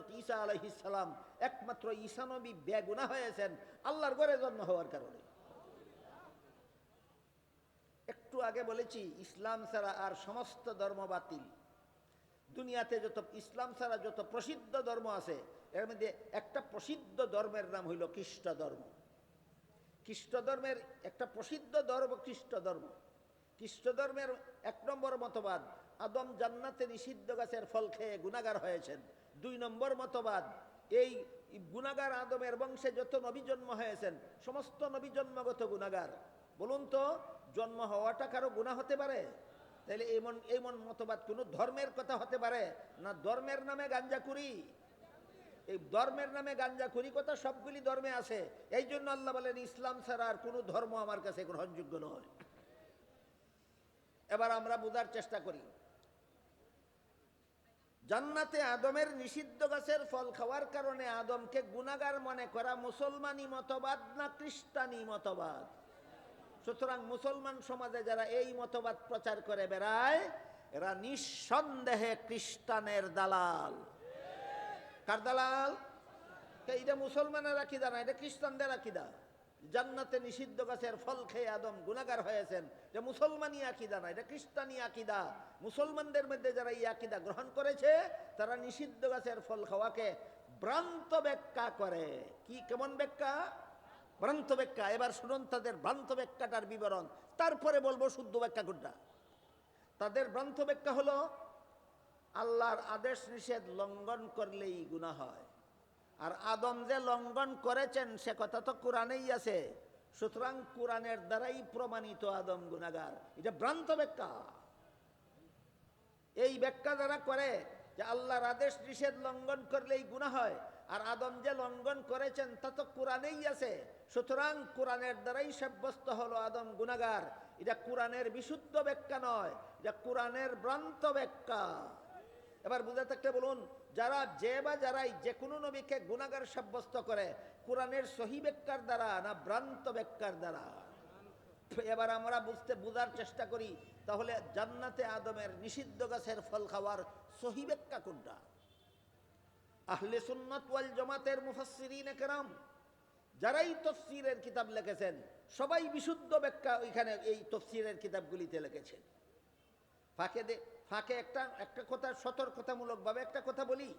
হজরত ঈসা আলহিসাল্লাম একমাত্র ঈসানবী বেগুনা হয়েছেন, আল্লাহর ঘরে জন্ম হওয়ার কারণে। একটু আগে বলেছি, ইসলাম ছাড়া আর সমস্ত ধর্ম বাতিল। দুনিয়াতে যত ইসলাম ছাড়া যত প্রসিদ্ধ ধর্ম আছে, এর মধ্যে একটা প্রসিদ্ধ ধর্মের নাম হইল খ্রিস্ট ধর্ম। খ্রিস্ট ধর্মের একটা প্রসিদ্ধ ধর্ম খ্রিস্ট ধর্ম। খ্রিস্ট ধর্মের এক নম্বর মতবাদ, আদম জান্নাতে নিষিদ্ধ গাছের ফল খেয়ে গুণাগার হয়েছেন। দুই নম্বর মতবাদ, এই গুণাগার আদমের বংশে যত নবী জন্ম হয়েছেন, সমস্ত নবী জন্মগত গুণাগার। বলুন তো, জন্ম হওয়াটা কারও গুণা হতে পারে? তাহলে এমন এমন মতবাদ কোনো ধর্মের কথা হতে পারে না ধর্মের নামে গাঞ্জা করি এই ধর্মের নামে গাঞ্জা করি কথা সবগুলি ধর্মে আছে। এই জন্য আল্লাহ বলেন, ইসলাম ছাড়া আর কোনো ধর্ম আমার কাছে গ্রহণযোগ্য নয়। এবার আমরা বোঝার চেষ্টা করি। জান্নাতে আদমের নিষিদ্ধ গাছের ফল খাওয়ার কারণে আদমকে গুণাগার মনে করা মুসলমানি মতবাদ না খ্রিস্টানি মতবাদ? সুতরাং মুসলমান সমাজে যারা এই মতবাদ প্রচার করে বেড়ায়, এরা নিঃসন্দেহে খ্রিস্টানের দালাল। কার দালাল? এটা মুসলমানের আকিদা না, এটা খ্রিস্টানদের আকিদা? জান্নাতে নিষিদ্ধ গাছের ফল খেয়ে আদম গুণাগার হয়েছেন। এটা মুসলমানি আকিদা না, এটা খ্রিস্টানি আকিদা। মুসলমানদের মধ্যে যারা এই আকিদা গ্রহণ করেছে, তারা নিষিদ্ধ গাছের ফল খাওয়াকে ভ্রান্ত ব্যাখ্যা করে। কি, কেমন ব্যাখ্যা? ভ্রান্ত ব্যাখ্যা। এবার শুনুন তাদের ভ্রান্ত ব্যাখ্যাটার বিবরণ। তারপরে বলব শুদ্ধ ব্যাখ্যা কোনটা? তাদের ভ্রান্ত ব্যাখ্যা হলো, আল্লাহর আদেশ নিষেধ লঙ্ঘন করলেই গুণা হয়। আর আদম যে লঙ্ঘন করেছেন, সে কথা তো কোরআনেই আছে। সুতরাং কোরআনের দ্বারাই প্রমাণিত আদম গুণাগার এটা ভ্রান্ত ব্যাখ্যা। এই ব্যাখ্যা যারা করে, যে আল্লাহর আদেশ নিষেধ লঙ্ঘন করলেই গুণা হয়, আর আদম যে লঙ্ঘন করেছেন, তা তো কোরআনেই আছে। সুতরাং কোরআনের দ্বারাই সাব্যস্ত হলো আদম গুণাগার এটা কোরআনের বিশুদ্ধ ব্যাখ্যা নয়, এটা কোরআনের ভ্রান্ত ব্যাখ্যা। এবার বুঝে বলুন যারা যে বা যারাই যে কোনো নবীকে গুণাগার সাব্যস্ত করে, কোরআনের সহি ব্যাখ্যার দ্বারা না ভ্রান্ত ব্যাখ্যার দ্বারা। এবার আমরা বুঝতে, বোঝার চেষ্টা করি, তাহলে জান্নাতে আদমের নিষিদ্ধ গাছের ফল খাওয়ার সহি ব্যাখ্যা কোনটা? আহলে সুন্নাত ওয়াল জামাতের মুফাসসিরিন একরাম যারাই তফসিরের কিতাব লিখেছেন, সবাই বিশুদ্ধ ব্যাখ্যা ওইখানে এই তফসিরের কিতাবগুলিতে লিখেছেন। ফাঁকে দে। ফাঁকে একটা একটা কথা সতর্কতামূলকভাবে একটা কথা বলি।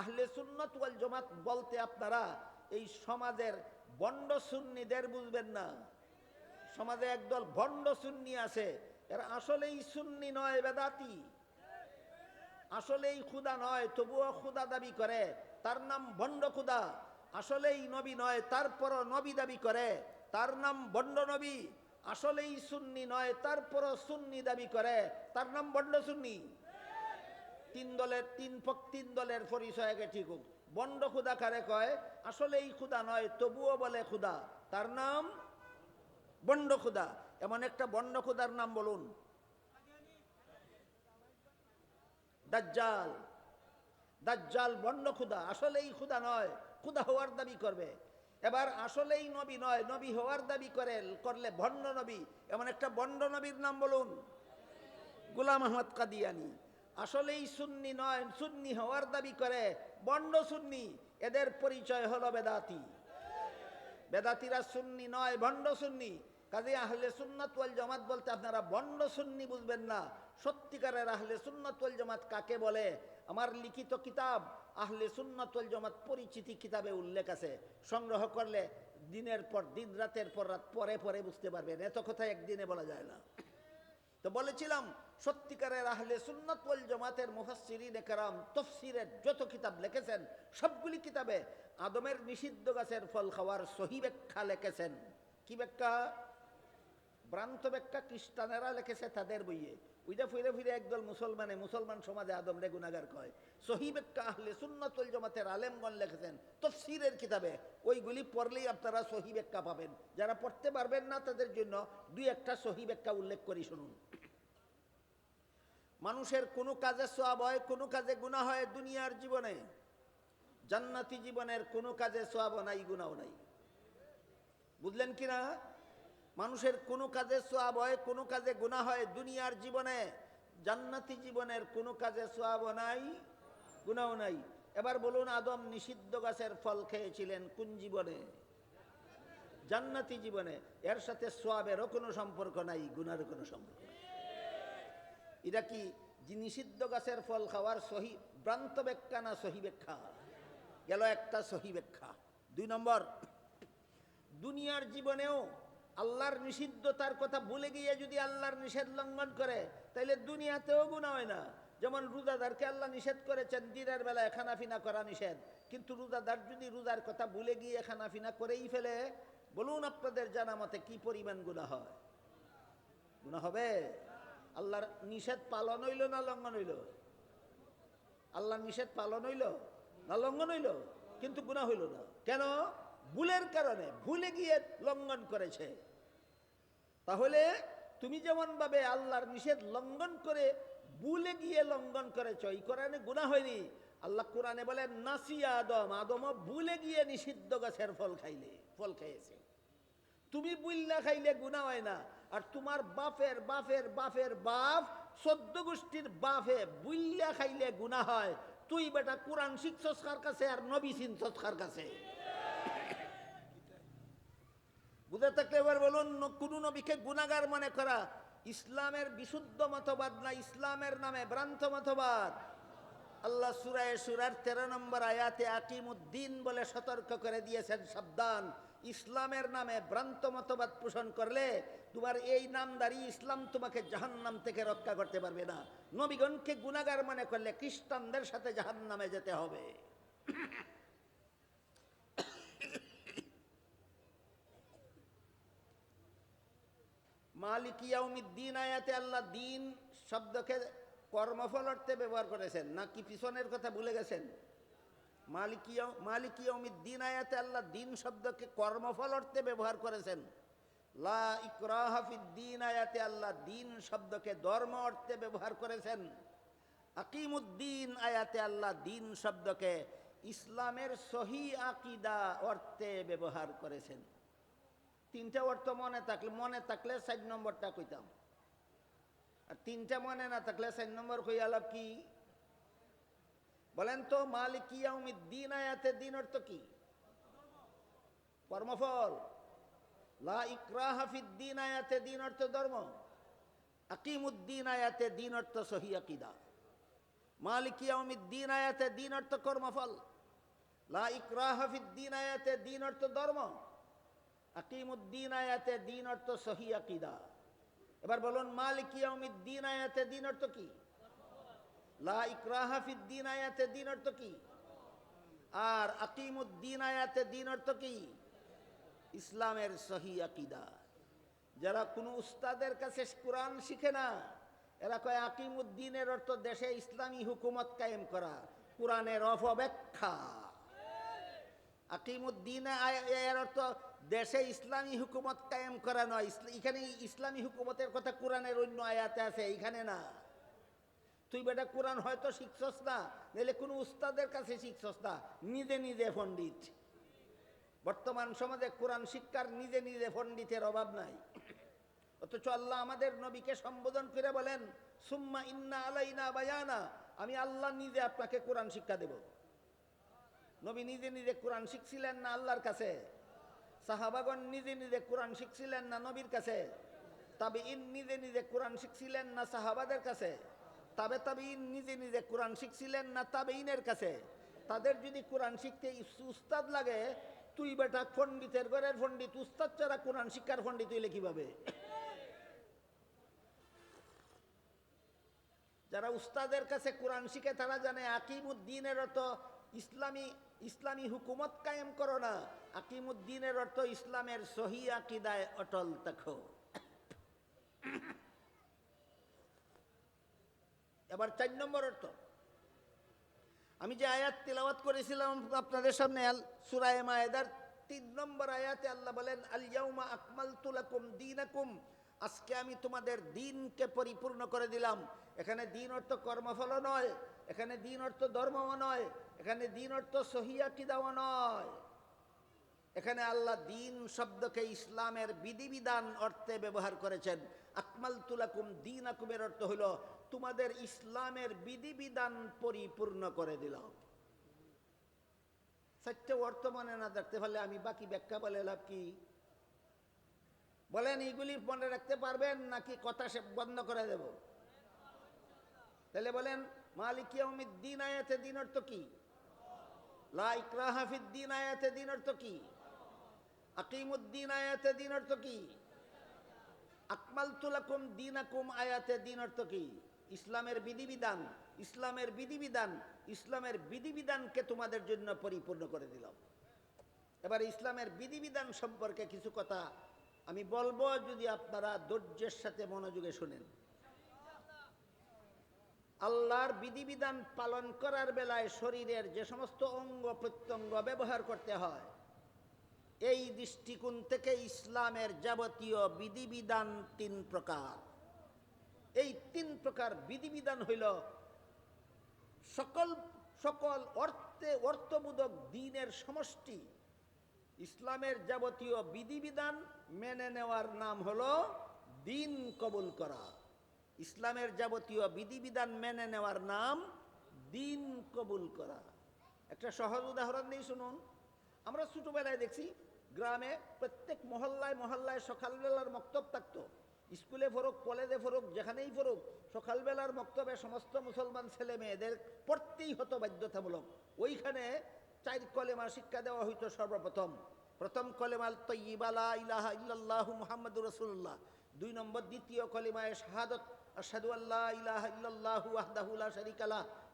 আহলে সুন্নত ওয়াল জমাত বলতে আপনারা এই সমাজের বন্ড সুন্নিদের বুঝবেন না। সমাজে একদল ভণ্ড সুন্নি আছে, এরা আসলেই সুন্নি নয়, বেদাতি। আসলেই খুদা নয়, তবুও খুদা দাবি করে। তার নাম ভণ্ড খুদা আসলেই নবী নয়, তারপরও নবী দাবি করে। তার নাম ভণ্ড নবী আসলেই সুন্নি নয়, তারপরও সুন্নি দাবি করে। তার নাম বন্ড সুন্নি। তিন দলের, তিন তিন দলের পরিচয় আগে ঠিক হোক। বন্ড খুদা কারে কয়? আসলেই খুদা নয়, তবুও বলে খুদা। তার নাম বন্ড খুদা। এমন একটা বন্ড খুদার নাম বলুন। দাজ্জাল। দাজ্জাল বন্ড খুদা। আসলেই খুদা নয়, খুদা হওয়ার দাবি করবে। এবার আসলেই নবী নয়, নবী হওয়ার দাবি করে, করলে ভণ্ড নবী। এমন একটা বন্ড নবীর নাম বলুন। গুলাম আহমদ কাদিয়ানি। আসলেই সুন্নি নয়, সুন্নি হওয়ার দাবি করে বন্ড সুন্নি। এদের পরিচয় হলো বেদাতি। বেদাতিরা সুন্নি নয়, ভণ্ড সুন্নি। কাজে আহলে সুন্নাত ওয়াল জামাত বলতে আপনারা বন্ড সুন্নি বুঝবেন না। সত্যিকারের আহলে সুন্নাত ওয়াল জামাত কাকে বলে? আমার লিখিত কিতাব আহলে সুন্নাত ওয়াল জামাত পরিচিতি কিতাবে উল্লেখ আছে। সংগ্রহ করলে দিনের পর দিন, রাতের পর রাত, পরে পরে বুঝতে পারবেন। এত কথা একদিনে বলা যায় না। তো বলেছিলাম, সত্যিকারের আহলে সুন্নাত জামাতের মুফাসসিরিন একরাম তফসিরের যত কিতাব লিখেছেন, সবগুলি কিতাবে আদমের নিষিদ্ধ গাছের ফল খাওয়ার সহি ব্যাখ্যা লিখেছেন। কি ব্যাখ্যা? ভ্রান্ত ব্যাখ্যা, খ্রিস্টানেরা লিখেছে তাদের বইয়ে। ওইটা ফিরে ফিরে একদল মুসলমানে, মুসলমান সমাজে আদম রে গুনাগার কয়। সহি ব্যাখ্যা আহলে সুন্নাতুল জামাতের আলেমগণ লিখেছেন, তফসিরের কিতাবে, ওইগুলি পড়লেই আপনারা সহি ব্যাখ্যা পাবেন। যারা পড়তে পারবেন না তাদের জন্য দুই একটা সহি ব্যাখ্যা উল্লেখ করি শুনুন। মানুষের কোনো কাজে সোয়াব হয়, কোনো কাজে গুণা হয় দুনিয়ার জীবনে। জান্নাতি জীবনের কোনো কাজে সোয়াব নাই গুণাও নাই। বুঝলেন কি না মানুষের কোনো কাজে সোয়াব হয়, কোনো কাজে গুণা হয় দুনিয়ার জীবনে। জান্নাতি জীবনের কোনো কাজে সোয়াব নাই গুণাও নাই। এবার বলুন, আদম নিষিদ্ধ গাছের ফল খেয়েছিলেন কোন জীবনে? জান্নাতি জীবনে। এর সাথে সোয়াবেরও কোনো সম্পর্ক নাই গুনার কোনো সম্পর্ক এটা কি নিষিদ্ধ গাছের ফল খাওয়ার সহি ভ্রান্ত ব্যাখ্যা না সহি ব্যাখ্যা? গেল একটা সহি ব্যাখ্যা। দুই নম্বর, দুনিয়ার জীবনেও আল্লাহর নিষিদ্ধতার কথা ভুলে গিয়ে যদি আল্লাহর নিষেধ লঙ্ঘন করে, তাইলে দুনিয়াতেও গুণা হয় না। যেমন রোজাদারকে আল্লাহ নিষেধ করেছেন, দিনের বেলায় খানাফিনা করা নিষেধ। কিন্তু রোজাদার যদি রোজার কথা ভুলে গিয়ে খানাফিনা করেই ফেলে, বলুন আপনাদের জানা মতে কি পরিমাণ গুণা হয়? গুণা হবে? আল্লাহর নিষেধ পালন হইল না লঙ্ঘন হইল? আল্লাহর নিষেধ পালন হইল না লঙ্ঘন হইল? কিন্তু গুণা হইল না। কেন? ভুলের কারণে ভুলে গিয়ে লঙ্ঘন করেছে। তাহলে তুমি যেমন ভাবে আল্লাহর নিষেধ লঙ্ঘন করে ভুলে গিয়ে লঙ্ঘন করেছ, এই কোরআনে গুণা হয়নি। আল্লাহ কোরআনে বলে নাসিয়া আদম আদম ভুলে গিয়ে নিষিদ্ধ গাছের ফল খাইলে, ফল খেয়েছে। তুমি বুল্লা খাইলে গুণা হয় না। আর তোমার বাপের বাপের বাপের বাপ সদ্য গোষ্ঠীর বাপে বুল্লা খাইলে গুণা হয়। তুই বেটা কোরআন শিখছস কার কাছে আর নবী চিনছস কার কাছে? বুঝে থাকলে এবার বলুন কোন নবীকে গুণাগার মনে করা ইসলামের বিশুদ্ধ মতবাদ না ইসলামের নামে ভ্রান্ত মতবাদ? আল্লাহ সুরায় সুরার তেরো নম্বর আয়াতে আকিমুদ্দিন বলে সতর্ক করে দিয়েছেন, সাবধান। ইসলামের নামে ভ্রান্ত মতবাদ পোষণ করলে তোমার এই নামদারি ইসলাম তোমাকে জাহান্নাম থেকে রক্ষা করতে পারবে না। নবীগণকে গুণাগার মনে করলে খ্রিস্টানদের সাথে জাহান্নামে যেতে হবে। মালিকিয়াউমিদ্দিন আয়াতে আল্লাহ দিন শব্দকে কর্মফল অর্থে ব্যবহার করেছেন, নাকি পিছনের কথা ভুলে গেছেন? মালিকিয়া মালিকিয়াউমিদ্দিন আয়াতে আল্লাহ দিন শব্দকে কর্মফল অর্থে ব্যবহার করেছেন। লা ইকরাহাফিদ্দিন আয়াতে আল্লাহ দিন শব্দকে ধর্ম অর্থে ব্যবহার করেছেন। আকিমুদ্দিন আয়াতে আল্লাহ দিন শব্দকে ইসলামের সহি আকিদা অর্থে ব্যবহার করেছেন। তিনটা অর্থ মনে থাকলে মনে থাকলে চার নম্বরটা কইতাম। আর তিনটা মনে না থাকলে চার নম্বর কই আলাপ কি? বলেন তো মালিকিয়া দিন আয়াতে দিন অর্থ কি? কর্মফল। লা ইকরাহাফিদ্দিন আয়াতে দিন অর্থ ধর্ম। আকিমুদ্দিন আয়াতে দিন অর্থ সহি আকিদা। মালিকিয়া দিন আয়াতে দিন অর্থ কর্মফল। লা ইকরাহাফিদ্দিন আয়াতে দিন অর্থ ধর্ম। আকিমুদ্দিন আয়াতে দিন অর্থ সহি আকিদা। এবার বলুন, মালিক ইয়াউমিদ্দিন আয়াতে দিন অর্থ কি? লা ইকরাহা ফিদ্দিন আয়াতে দিন অর্থ কি? আর আকিমুদ্দিন আয়াতে দিন অর্থ কি? ইসলামের সহি আকিদা। যারা কোনো উস্তাদের কাছে কোরআন শিখে না, এরা কয়, আকিমুদ্দিনের অর্থ দেশে ইসলামী হুকুমত কায়েম করা, কোরআনের অপব্যাখ্যা। আকিমুদ্দিন এর অর্থ দেশে ইসলামী হুকুমত কায়েম করা নয়। এখানে ইসলামী হুকুমতের কথা কোরআনের অন্য আয়াতে আছে এখানে না। তুই বেটা কোরআন হয়তো শিখছস না, নাহলে কোনো উস্তাদের কাছে শিখছস না। নিজে নিজে পণ্ডিত। বর্তমান সমাজে কোরআন শিক্ষার নিজে নিজে পণ্ডিতের অভাব নাই। অথচ আল্লাহ আমাদের নবীকে সম্বোধন করে বলেন, সুম্মা ইন্না আলাইনা বায়ানা। আমি আল্লাহ নিজে আপনাকে কোরআন শিক্ষা দেব। নবী নিজে নিজে কোরআন শিখছিলেন না আল্লাহর কাছে? সাহাবাগণ নিজে নিজে কোরআন শিখছিলেন না নবীর কাছে? তবে ইন নিজে নিজে কোরআন শিখছিলেন না সাহাবাদের কাছে? তবে তবে ইন নিজে নিজে কোরআন শিখছিলেন না তবে ইনের কাছে? তাদের যদি কোরআন শিখতে উস্তাদ লাগে, তুই বেটা পণ্ডিতের ঘরের পণ্ডিত, উস্তাদ ছাড়া কোরআন শিক্ষার পণ্ডিত হইলে কীভাবে? যারা উস্তাদের কাছে কোরআন শিখে তারা জানে আকিমুদ্দিনের অর্থ ইসলামী ইসলামী হুকুমত কায়েম করো না। আকিমুদ্দিনের অর্থ ইসলামের সহি আকিদায় অটল থাকো। এবার চার নম্বর অর্থ। আমি যে আয়াত তিলাওয়াত করেছিলাম আপনাদের সামনে সুরায় মায়েদার তিন নম্বর আয়াতে আল্লাহ বলেন আলিয়াউমা আকমালতু লাকুম দীনাকুম আজকে আমি তোমাদের দিনকে পরিপূর্ণ করে দিলাম। এখানে দিন অর্থ কর্মফল নয়, এখানে দিন অর্থ ধর্মও নয়, এখানে দিন অর্থ সহিয়া কিদাও নয়। এখানে আল্লাহ দিন শব্দকে ইসলামের বিধিবিধান অর্থে ব্যবহার করেছেন। আকমাল তুলাকুম দিন আকুমের অর্থ হলো, তোমাদের ইসলামের বিধিবিধান পরিপূর্ণ করে দিলাম চারটে অর্থ মনে না রাখতে পারলে আমি বাকি ব্যাখ্যা বলে লাভ কি? বলেন এইগুলি মনে রাখতে পারবেন নাকি কথা সে বন্ধ করে দেব? তাহলে বলেন, মালিক দিন আয়াতে দিন অর্থ কি? লা ইকরাহা দিন আয়াতে দিন অর্থ কি? আকিমুদ্দিন আয়াতে দিন অর্থ কি? আকমালতু লাকুম দীনাকুম আয়াতে দিন অর্থ কি? ইসলামের বিধিবিধান ইসলামের বিধিবিধান, ইসলামের বিধিবিধানকে তোমাদের জন্য পরিপূর্ণ করে দিলাম। এবার ইসলামের বিধিবিধান সম্পর্কে কিছু কথা আমি বলব যদি আপনারা ধৈর্যের সাথে মনোযোগে শুনেন। আল্লাহর বিধিবিধান পালন করার বেলায় শরীরের যে সমস্ত অঙ্গ প্রত্যঙ্গ ব্যবহার করতে হয় এই দৃষ্টিকোণ থেকে ইসলামের যাবতীয় বিধিবিধান তিন প্রকার। এই তিন প্রকার বিধিবিধান হইল সকল সকল অর্থে অর্থবোধক দিনের সমষ্টি। ইসলামের যাবতীয় বিধিবিধান মেনে নেওয়ার নাম হলো দিন কবুল করা। ইসলামের যাবতীয় বিধিবিধান মেনে নেওয়ার নাম দিন কবুল করা। একটা সহজ উদাহরণ দিয়ে শুনুন। আমরা ছোটোবেলায় দেখছি গ্রামে প্রত্যেক মহল্লায় মহল্লায় সকালবেলার মক্তব থাকতো। স্কুলে ফরুক কলেজে ফরুক যেখানেই ফরুক সকালবেলার মক্তবে সমস্ত মুসলমান ছেলে মেয়েদের পড়তেই হতো বাধ্যতামূলক। ওইখানে চার কলেমা শিক্ষা দেওয়া হইতো সর্বপ্রথম। প্রথম কলেমাল তৈবালা ইলাহা ইল্লাল্লাহু মুহাম্মাদুর রাসূলুল্লাহ। দুই নম্বর দ্বিতীয় কলিমায় শাহাদত, আশহাদু আল্লাহ ইলাহা ইল্লাল্লাহু ওয়াহদাহু লা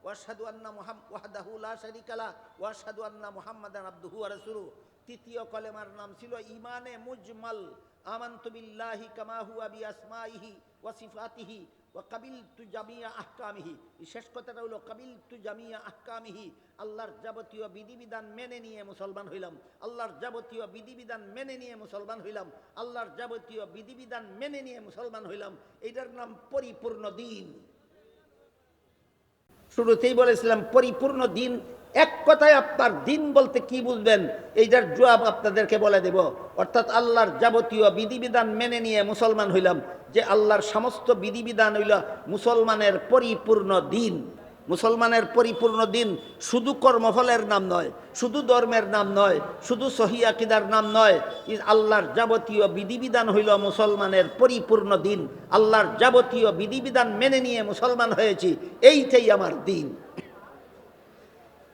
শারীকা লা ওয়া আশহাদু আন্না মুহাম ওয়াহদাহু লা শারীকা লা ওয়া আন্না মুহাম্মাদান আবদুহু রাসূলুহু। তৃতীয় কলেমার নাম ছিল ইমানে মুজমাল। আমান্তু বিল্লাহি কামা হুয়া বিআসমাইহি ওয়া সিফাতিহি ওয়া কাবিলতু জামিয়া আহকামিহি। শেষ কথাটা হলো কাবিলতু জামিয়া আহকামিহি। আল্লাহর যাবতীয় বিধিবিধান মেনে নিয়ে মুসলমান হইলাম। আল্লাহর যাবতীয় বিধিবিধান মেনে নিয়ে মুসলমান হইলাম। আল্লাহর যাবতীয় বিধিবিধান মেনে নিয়ে মুসলমান হইলাম। এটার নাম পরিপূর্ণ দিন। শুরুতেই বলেছিলাম, পরিপূর্ণ দিন, এক কথায় আপনার দিন বলতে কি বুঝবেন? এইটার জবাব আপনাদেরকে বলে দেব। অর্থাৎ আল্লাহর যাবতীয় বিধিবিধান মেনে নিয়ে মুসলমান হইলাম, যে আল্লাহর সমস্ত বিধিবিধান হইল মুসলমানের পরিপূর্ণ দিন। মুসলমানের পরিপূর্ণ দিন শুধু কর্মফলের নাম নয়, শুধু ধর্মের নাম নয়, শুধু সহিয়াকিদার নাম নয় আল্লাহর যাবতীয় বিধিবিধান হইল মুসলমানের পরিপূর্ণ দিন। আল্লাহর যাবতীয় বিধিবিধান মেনে নিয়ে মুসলমান হয়েছি, এইটাই আমার দিন।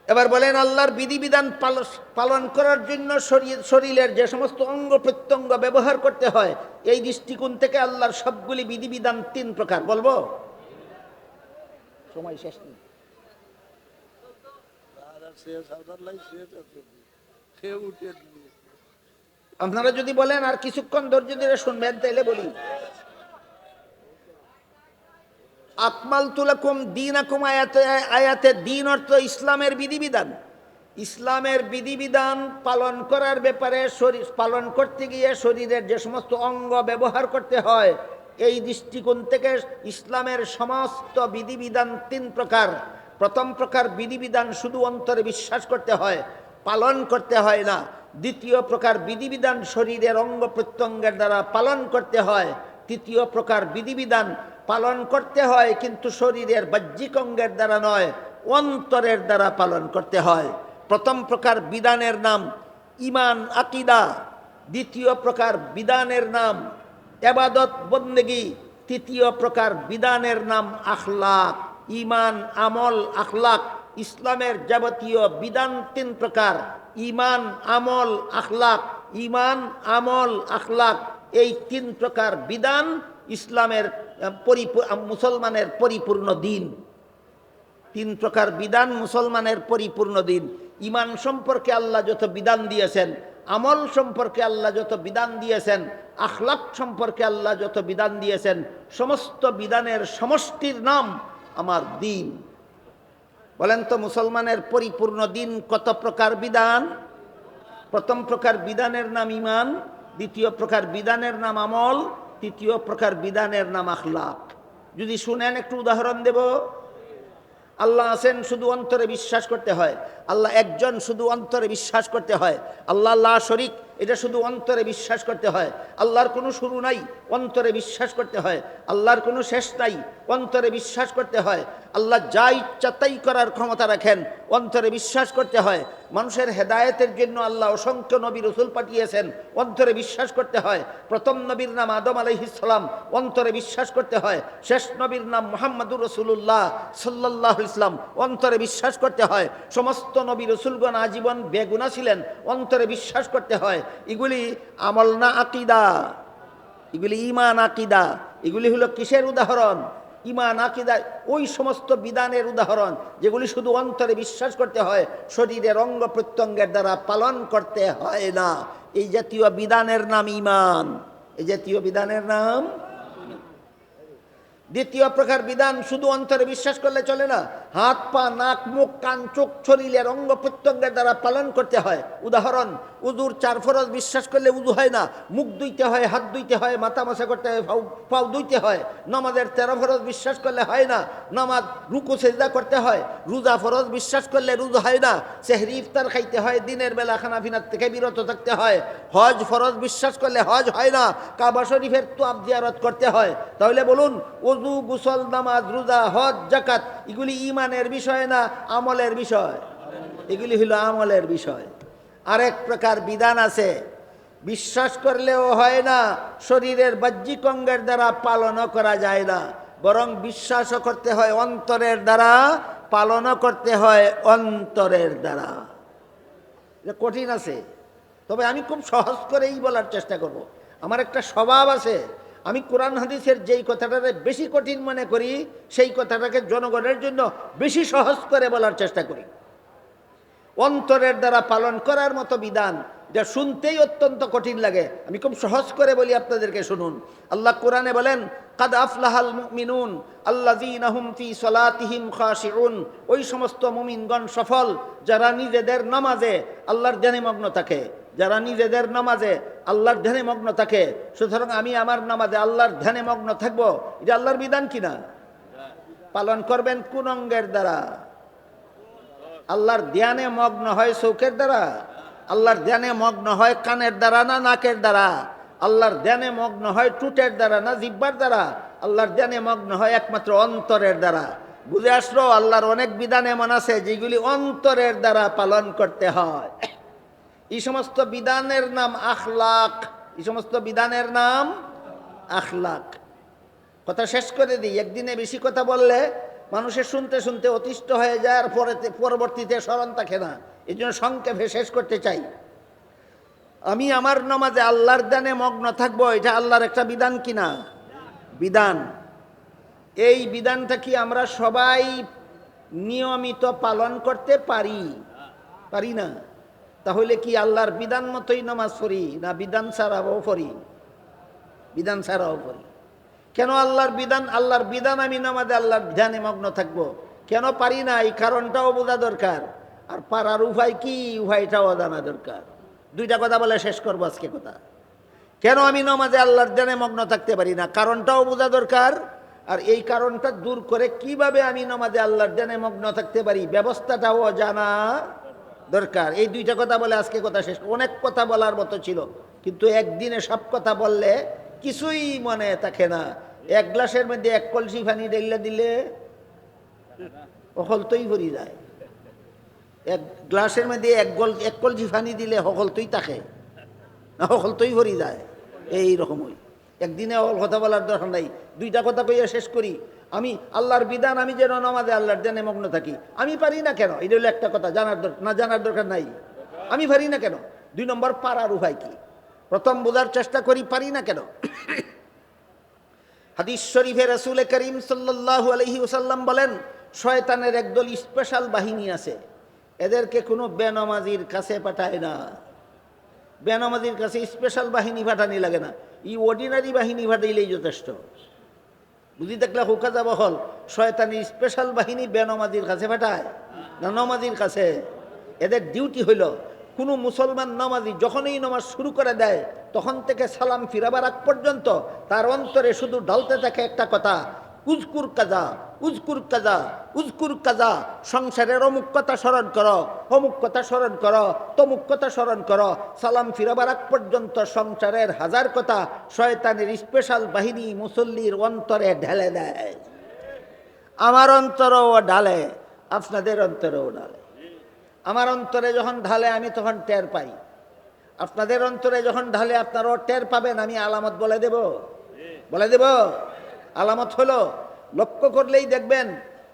এবার বলেন, আল্লাহর বিধিবিধান পাল- পালন করার জন্য শরীর- শরীরের যে সমস্ত অঙ্গ প্রত্যঙ্গ ব্যবহার করতে হয়, এই দৃষ্টিকোণ থেকে আল্লাহর সবগুলি বিধিবিধান তিন প্রকার। বলব? সময় শেষ নেই। আপনারা যদি বলেন আর কিছুক্ষণ ধৈর্য ধরে শুনবেন, তাইলে বলি। আকমাল তুলাকুম দিন আকুম আয়াতে আয়াতে দিন অর্থ ইসলামের বিধিবিধান। ইসলামের বিধিবিধান পালন করার ব্যাপারে শরীর, পালন করতে গিয়ে শরীরের যে সমস্ত অঙ্গ ব্যবহার করতে হয়, এই দৃষ্টিকোণ থেকে ইসলামের সমস্ত বিধিবিধান তিন প্রকার। প্রথম প্রকার বিধিবিধান শুধু অন্তরে বিশ্বাস করতে হয়, পালন করতে হয় না। দ্বিতীয় প্রকার বিধিবিধান শরীরের অঙ্গ প্রত্যঙ্গের দ্বারা পালন করতে হয়। তৃতীয় প্রকার বিধিবিধান পালন করতে হয়, কিন্তু শরীরের বাহ্যিক অঙ্গের দ্বারা নয়, অন্তরের দ্বারা পালন করতে হয়। প্রথম প্রকার বিধানের নাম ইমান আকিদা। দ্বিতীয় প্রকার বিধানের নাম এবাদত বন্দেগি। তৃতীয় প্রকার বিধানের নাম আখলাক। ইমান, আমল, আখলাক, ইসলামের যাবতীয় বিধান তিন প্রকার। ইমান, আমল, আখলাক, ইমান, আমল, আখলাক, এই তিন প্রকার বিধান ইসলামের মুসলমানের পরিপূর্ণ দিন। তিন প্রকার বিধান মুসলমানের পরিপূর্ণ দিন। ইমান সম্পর্কে আল্লাহ যত বিধান দিয়েছেন, আমল সম্পর্কে আল্লাহ যত বিধান দিয়েছেন, আখলাক সম্পর্কে আল্লাহ যত বিধান দিয়েছেন, সমস্ত বিধানের সমষ্টির নাম আমার দিন। বলেন তো, মুসলমানের পরিপূর্ণ দিন কত প্রকার বিধান? প্রথম প্রকার বিধানের নাম ইমান দ্বিতীয় প্রকার বিধানের নাম আমল, তৃতীয় প্রকার বিধানের নাম আখলাক। যদি শুনেন, একটু উদাহরণ দেব। আল্লাহ আছেন, শুধু অন্তরে বিশ্বাস করতে হয়। আল্লাহ একজন, শুধু অন্তরে বিশ্বাস করতে হয়। আল্লাহ আল্লাহ শরিক এটা শুধু অন্তরে বিশ্বাস করতে হয়। আল্লাহর কোনো শুরু নাই, অন্তরে বিশ্বাস করতে হয়। আল্লাহর কোনো শেষ নাই, অন্তরে বিশ্বাস করতে হয়। আল্লাহ যা ইচ্ছা তাই করার ক্ষমতা রাখেন, অন্তরে বিশ্বাস করতে হয়। মানুষের হেদায়েতের জন্য আল্লাহ অসংখ্য নবী রসুল পাঠিয়েছেন। অন্তরে বিশ্বাস করতে হয়, প্রথম নবীর নাম আদম আলহিসাম অন্তরে বিশ্বাস করতে হয়, শেষ নবীর নাম মোহাম্মদুর রসুল্লাহ সাল্লাহ ইসলাম অন্তরে বিশ্বাস করতে হয়। সমস্ত নবী রসুলগণ আজীবন বেগুনা ছিলেন, অন্তরে বিশ্বাস করতে হয়। এগুলি আমল না আকিদা, এগুলি ইমান আকিদা, এগুলি হলো কিসের উদাহরণ? ইমান, আকিদা, ওই সমস্ত বিধানের উদাহরণ যেগুলি শুধু অন্তরে বিশ্বাস করতে হয়, শরীরের অঙ্গ প্রত্যঙ্গের দ্বারা পালন করতে হয় না। এই জাতীয় বিধানের নাম ইমান। এই জাতীয় বিধানের নাম দ্বিতীয় প্রকার বিধান শুধু অন্তরে বিশ্বাস করলে চলে না, হাত, পা, নাক, মুখ, কান, চোখ, শরীরের অঙ্গ প্রত্যঙ্গের দ্বারা পালন করতে হয়। উদাহরণ উজুর চার ফরজ বিশ্বাস করলে উজু হয় না, মুখ ধুইতে হয়, হাত ধুইতে হয়, মাথা মাসা করতে হয় পাও পাও ধুইতে হয়। নমাজের তেরো ফরজ বিশ্বাস করলে হয় না, নমাজ রুকু, সেজদা করতে হয়। রোজা ফরজ বিশ্বাস করলে রুজু হয় না, সেহরি, ইফতার খাইতে হয়, দিনের বেলা খানাফিনার থেকে বিরত থাকতে হয়। হজ ফরজ বিশ্বাস করলে হজ হয় না, কাবা শরীফের তো জিয়ারত করতে হয়। তাহলে বলুন অজু গুসল, নামাজ, রোজা, হজ জাকাত এগুলি ইমানের বিষয় না আমলের বিষয়? এগুলি হলো আমলের বিষয়। আরেক প্রকার বিধান আছে। বিশ্বাস করলেও হয় না, শরীরের বাহ্যিক অঙ্গের দ্বারা পালনও করা যায় না। বরং বিশ্বাসও করতে হয় অন্তরের দ্বারা পালনও করতে হয় অন্তরের দ্বারা। এটা কঠিন আছে। তবে আমি খুব সহজ করেই বলার চেষ্টা করব। আমার একটা স্বভাব আছে। আমি কোরআন হাদিসের যেই কথাটাকে বেশি কঠিন মনে করি, সেই কথাটাকে জনগণের জন্য বেশি সহজ করে বলার চেষ্টা করি। অন্তরের দ্বারা পালন করার মতো বিধান যা শুনতেই অত্যন্ত কঠিন লাগে। আমি খুব সহজ করে বলি আপনাদেরকে শুনুন। আল্লাহ কোরআনে বলেন, কাদ আফলাহাল মিনুন আল্লাযীনাহুম ফি সলাতিহিম খাশিউন। ওই সমস্ত মুমিনগণ সফল, যারা নিজেদের নামাজে আল্লাহর ধ্যানে মগ্ন থাকে। যারা নিজেদের নামাজে আল্লাহর ধ্যানে মগ্ন থাকে। সুতরাং আমি আমার নামাজে আল্লাহর ধ্যানে মগ্ন থাকব। এটা আল্লাহর বিধান কিনা? পালন করবেন কোন অঙ্গের দ্বারা। আল্লাহর ধ্যানে মগ্ন হয় চৌকের দ্বারা? আল্লাহর ধ্যানে মগ্ন হয় কানের দ্বারা না নাকের দ্বারা? আল্লাহর ধ্যানে মগ্ন হয় টুটের দ্বারা না জিব্বার দ্বারা? আল্লাহর ধ্যানে মগ্ন হয় একমাত্র অন্তরের দ্বারা। বুঝে আসলো, আল্লাহর অনেক বিধান এমন আছে যেগুলি অন্তরের দ্বারা পালন করতে হয়। এই সমস্ত বিধানের নাম আখলাক। এই সমস্ত বিধানের নাম আখলাক। কথা শেষ করে দিই, একদিনে বেশি কথা বললে মানুষের শুনতে শুনতে অতিষ্ঠ হয়ে যায় আর পরে পরবর্তীতে স্মরণ থাকে না। এই জন্য সংক্ষেপে শেষ করতে চাই। আমি আমার নামাজে আল্লাহর দানে মগ্ন থাকব, এটা আল্লাহর একটা বিধান কিনা বিধান। এই বিধানটা কি আমরা সবাই নিয়মিত পালন করতে পারি? পারি না। তাহলে কি আল্লাহর বিধান মতোই নামাজ পড়ি, না বিধান ছাড়াও পড়ি? বিধান ছাড়াও পড়ি। কেন আল্লাহর বিধান আল্লাহর বিধান আমি নামাজে আল্লাহর ধ্যানে মগ্ন থাকব? কেন পারি না? এই কারণটাও বোঝা দরকার। আর পারার উপায় কি? উপায়টাও জানা দরকার। দুইটা কথা বলে শেষ করব আজকে কথা। কেন আমি নামাজে আল্লাহর ধ্যানে মগ্ন থাকতে পারি না? কারণটাও বোঝা দরকার। আর এই কারণটা দূর করে কীভাবে আমি নামাজে আল্লাহর ধ্যানে মগ্ন থাকতে পারি? ব্যবস্থাটাও জানা দরকার। এই দুইটা কথা বলে আজকে কথা শেষ। অনেক কথা বলার মতো ছিল। কিন্তু একদিনে সব কথা বললে কিছুই মনে থাকে না। এক গ্লাসের মধ্যে এক কলসি পানি ডেলে দিলে অকলতই ভরি যায়। এক গ্লাসের মধ্যে এক গল, এক কলসি পানি দিলে সকলতই থাকে, না সকলতই ভরি যায়। এই রকমই। একদিনে অল কথা বলার দরকার নাই। দুইটা কথা কইয়া শেষ করি। আমি আল্লাহর বিধান, আমি যেন নামাজে আল্লাহর দেনে মগ্ন থাকি। আমি পারি না কেন? এটা হলো একটা কথা। জানার দরকার না জানার দরকার নাই। আমি পারি না কেন? দুই নম্বর পারার উপায় কি? প্রথম বোঝার চেষ্টা করি, পারি না কেন? হাদিস শরীফে রসুল করিম সাল্লাহ আলহি ওসাল্লাম বলেন, শয়তানের একদল স্পেশাল বাহিনী আছে, এদেরকে কোনো বেনমাজির কাছে পাঠায় না। বেনমাজির কাছে স্পেশাল বাহিনী পাঠানি লাগে না। ই অর্ডিনারি বাহিনী পাঠাইলেই যথেষ্ট। বুঝি দেখলে হুকা যাব হল শয়তানি স্পেশাল বাহিনী বেনমাজির কাছে পাঠায়, না নমাজির কাছে? এদের ডিউটি হইল কোনো মুসলমান নামাজি যখনই নামাজ শুরু করে দেয়, তখন থেকে সালাম ফিরাবার আগ পর্যন্ত তার অন্তরে শুধু ঢালতে থাকে একটা কথা, উজকুর কাজা উজকুর কাজা উজকুর কাজা, সংসারের অমুক কথা স্মরণ করো, অমুক কথা স্মরণ করো, তমুক কথা স্মরণ করো, সালাম ফিরাবার আগ পর্যন্ত সংসারের হাজার কথা শয়তানের স্পেশাল বাহিনী মুসল্লির অন্তরে ঢেলে দেয়। আমার অন্তরও ঢালে, আপনাদের অন্তরেও ঢালে। আমার অন্তরে যখন ঢালে আমি তখন টের পাই। আপনাদের অন্তরে যখন ঢালে আপনারাও টের পাবেন, আমি আলামত বলে দেব। বলে দেব, আলামত হলো, লক্ষ্য করলেই দেখবেন,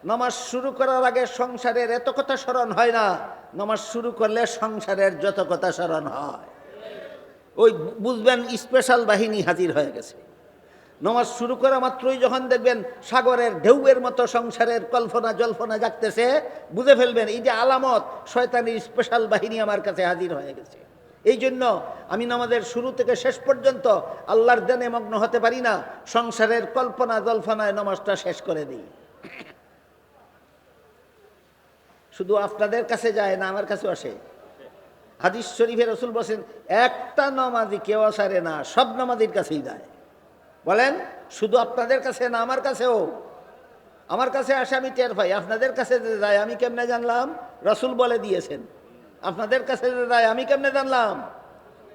নমাজ শুরু করার আগে সংসারের এত কথা স্মরণ হয় না, নমাজ শুরু করলে সংসারের যত কথা স্মরণ হয়। ওই বুঝবেন স্পেশাল বাহিনী হাজির হয়ে গেছে। নমাজ শুরু করা মাত্রই যখন দেখবেন সাগরের ঢেউয়ের মতো সংসারের কল্পনা জল্পনা জাগতেছে, বুঝে ফেলবেন এই যে আলামত শয়তানের স্পেশাল বাহিনী আমার কাছে হাজির হয়ে গেছে। এই জন্য আমি নামাজের শুরু থেকে শেষ পর্যন্ত আল্লাহর দেনে মগ্ন হতে পারি না, সংসারের কল্পনা জল্পনায় নামাজটা শেষ করে দিই। শুধু আপনাদের কাছে যায় না, আমার কাছেও আসে। হাদিস শরীফের রসুল বসেন একটা নমাজি কেউ আসারে না, সব নমাজির কাছেই যায়। বলেন, শুধু আপনাদের কাছে না, আমার কাছেও। আমার কাছে আসে, আমি টের পাই। আপনাদের কাছে যে যায়, আমি কেমনে জানলাম? রসুল বলে দিয়েছেন। আপনাদের কাছে যে যায়, আমি কেমনে জানলাম?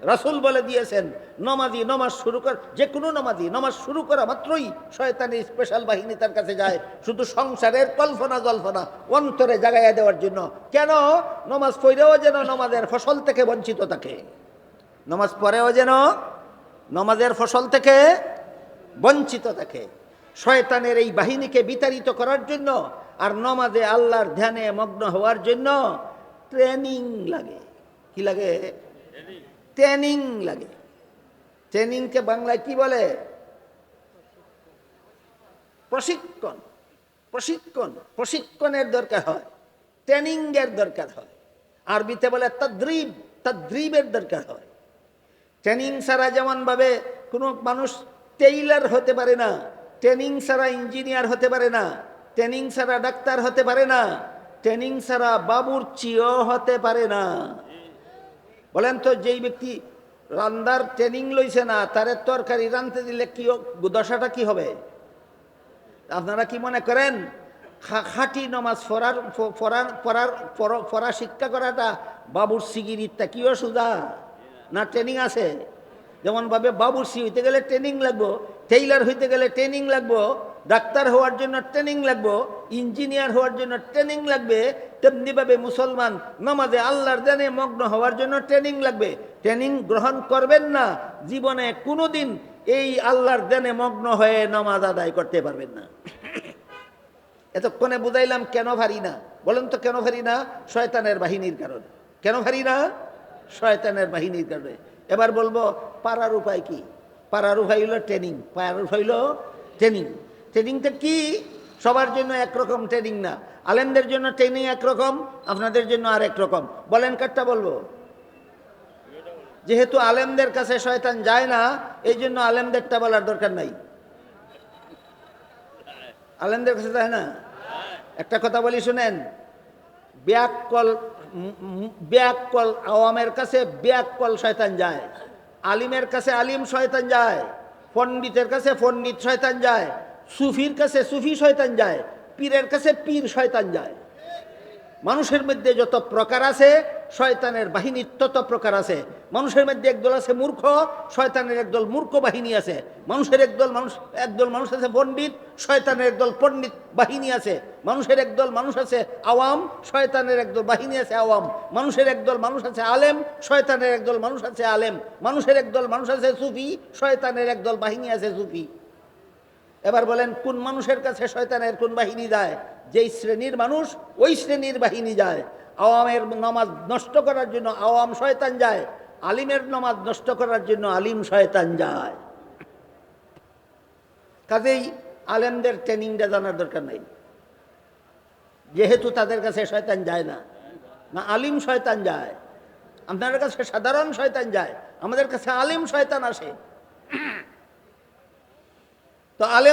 রসুল বলে দিয়েছেন, নমাজি, নমাজ শুরু কর, যে কোনো নমাজি, নমাজ শুরু করা মাত্রই শয়তানি স্পেশাল বাহিনী তার কাছে যায়। শুধু সংসারের কল্পনা জল্পনা, অন্তরে জাগাইয়া দেওয়ার জন্য। কেন? নমাজ পড়েও যেন নমাজের ফসল থেকে বঞ্চিত থাকে। নমাজ পড়েও যেন নমাজের ফসল থেকে বঞ্চিত থাকে। শয়তানের এই বাহিনীকে বিতাড়িত করার জন্য আর নমাজে আল্লাহর ধ্যানে মগ্ন হওয়ার জন্য ট্রেনিং লাগে। কি লাগে? ট্রেনিং লাগে। ট্রেনিংকে বাংলায় কি বলে? প্রশিক্ষণ। প্রশিক্ষণ। প্রশিক্ষণের দরকার হয়। ট্রেনিংয়ের দরকার হয়। আরবিতে বলে তদ্রিব। তদ্রিবের দরকার হয়। ট্রেনিং ছাড়া যেমনভাবে কোনো মানুষ টেইলার হতে পারে না, ট্রেনিং ছাড়া ইঞ্জিনিয়ার হতে পারে না, ট্রেনিং ছাড়া ডাক্তার হতে পারে না, ট্রেনিং ছাড়া বাবুরচিও হতে পারে না। বলেন তো, যেই ব্যক্তি রান্দার ট্রেনিং লইছে না, তার তরকারি রাঁধতে দিলে কি দশাটা কি হবে? আপনারা কি মনে করেন খাঁটি নমাজ পড়ার পড়ার পড়- পড়া শিক্ষা করাটা বাবুর সিগিরিটা কিও সুদা না ট্রেনিং আছে? যেমনভাবে বাবুরসি হইতে গেলে ট্রেনিং লাগবো টেইলার হইতে গেলে ট্রেনিং লাগবো, ডাক্তার হওয়ার জন্য ট্রেনিং লাগবো ইঞ্জিনিয়ার হওয়ার জন্য ট্রেনিং লাগবে, তেমনিভাবে মুসলমান নামাজে আল্লাহর জানে মগ্ন হওয়ার জন্য ট্রেনিং লাগবে। ট্রেনিং গ্রহণ করবেন না, জীবনে কোনোদিন এই আল্লাহর দেনে মগ্ন হয়ে নামাজ আদায় করতে পারবেন না। এতক্ষণে বুঝাইলাম কেন ভারি না। বলেন তো কেন ভারি না? শয়তানের বাহিনীর কারণে। কেন ভারি না? শয়তানের বাহিনীর কারণে। এবার বলব পারার উপায় কি? পারার উপায় হইল ট্রেনিং পারার উপায় হইল ট্রেনিং ট্রেনিংটা কি? সবার জন্য একরকম ট্রেনিং না। আলেমদের জন্য ট্রেনিং একরকম আপনাদের জন্য আর রকম। বলেন কারটা বলব। যেহেতু আলেমদের কাছে শয়তান যায় না এই জন্য আলেমদেরটা বলার দরকার নাই। আলেমদের কাছে যায় না? একটা কথা বলি শুনেন ব্যাককল ব্যাককল আওয়ামের কাছে ব্যাককল শয়তান যায়। আলিমের কাছে আলিম শয়তান যায়। পণ্ডিতের কাছে পণ্ডিত শয়তান যায়। সুফির কাছে সুফি শয়তান যায়। পীরের কাছে পীর শয়তান যায়। মানুষের মধ্যে যত প্রকার আছে, শয়তানের বাহিনী তত প্রকার আছে। মানুষের মধ্যে একদল আছে মূর্খ, শয়তানের একদল মূর্খ বাহিনী আছে। মানুষের একদল মানুষ একদল মানুষ আছে পণ্ডিত, শয়তানের একদল পণ্ডিত বাহিনী আছে। মানুষের একদল মানুষ আছে আওয়াম, শয়তানের একদল বাহিনী আছে আওয়াম। মানুষের একদল মানুষ আছে আলেম, শয়তানের একদল মানুষ আছে আলেম। মানুষের একদল মানুষ আছে সুফি, শয়তানের একদল বাহিনী আছে সুফি। এবার বলেন, কোন মানুষের কাছে শয়তানের কোন বাহিনী যায়? যেই শ্রেণির মানুষ, ওই শ্রেণির বাহিনী যায়। আওয়ামের নামাজ নষ্ট করার জন্য আওয়াম শয়তান যায়, আলিমের নামাজ নষ্ট করার জন্য আলিম শয়তান যায়। কাজেই আলেমদের ট্রেনিংটা জানার দরকার নাই। যেহেতু তাদের কাছে শয়তান যায় না না আলিম শয়তান যায়, আপনাদের কাছে সাধারণ শয়তান যায়, আমাদের কাছে আলিম শয়তান আসে। তো আলেম